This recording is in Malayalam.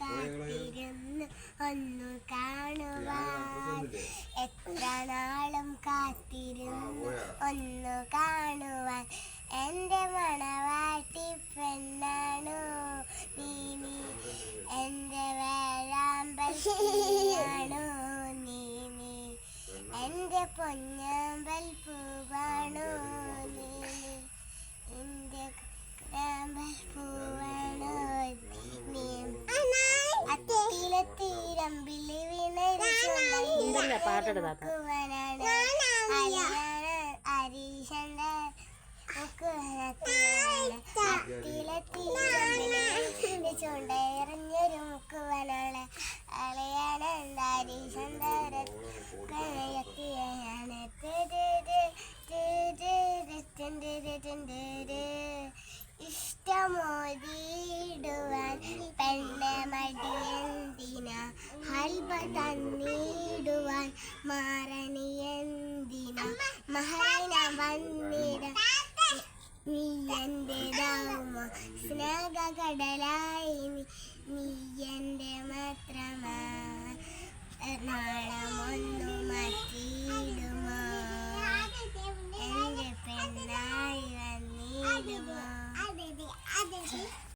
കാത്തിരുന്നു ഒന്നു കാണുവാൻ. എത്ര നാളും കാത്തിരുന്നു ഒന്നു കാണുവാൻ. എന്റെ മണവാട്ടി പെണ്ണാണോ? നീ നീ എന്റെ വേഴാമ്പൽ നീനി എന്റെ പൊന്നാമ്പൽ പൂവാണോ? പാട്ടെടു താത്ത ചുണ്ടയറിഞ്ഞൊരു മുക്കുവനാണ് അളയാണ് കണയത്തിയാണ് ഇഷ്ടമോതിടുവാൻ ഇവ തന്നിടുവാൻ മാറണി എന്തിനാ മഹന വന്നിട നീ എന്റെ ദൗമ സ്നേഹ കടലായി നീ എന്റെ മാത്രമാ നാളമൊന്നു മാറ്റിയിടുമോ എന്റെ പെണ്ണായി വന്നിടുമോ.